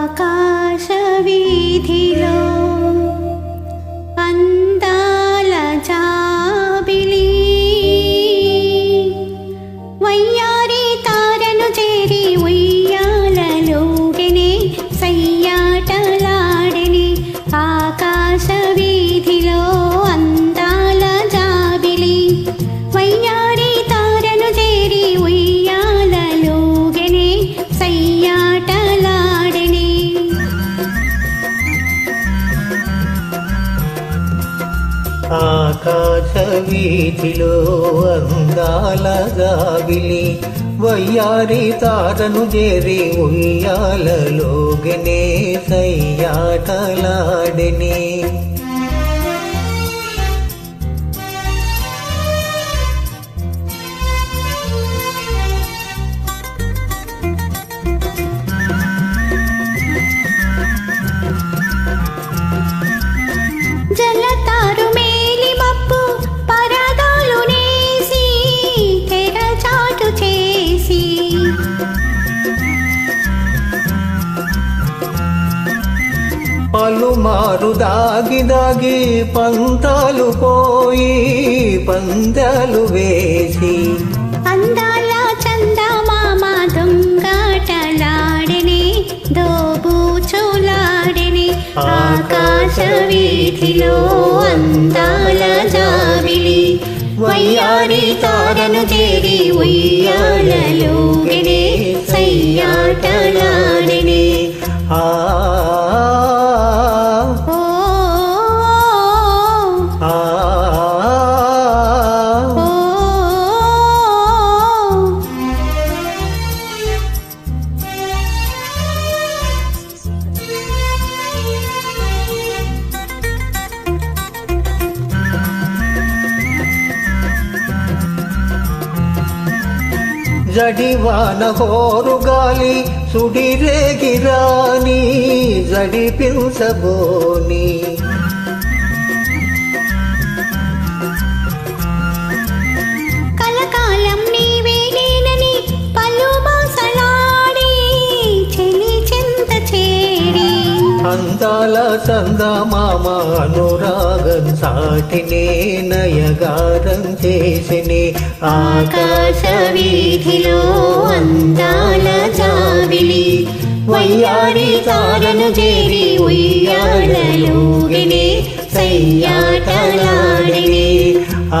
ఆకాశ ఆకాశ వీధిలో అందాలగా విలి వయ్యారి తారను చేరి ఉయ్యాలలోగనే సయ్యాటలాడని. పలుమారు దాగి దాగి పంతాలు పోయి పందాలు వేసి. అందాల చందమామ దొంగాటలాడని దోబూచులాడని ఆకాశ వీధిలో అందాల జాబిలి. వయ్యారి తారను చేరి ఉయ్యాలలోగనే సయ్యాటలాడని. ఆ జడివాన హోరు గాలి సుడిరేగిరాని జడిపించబోని కలకాలం అందాల చందమామ అనురాగం సాటినే నయగారం చేసినే. ఆకాశ వీధిలో అందాల జాబిలి వయ్యారి తారను చేరి ఉయ్యాలలోగినే సయ్యాటలాడిని. ఆ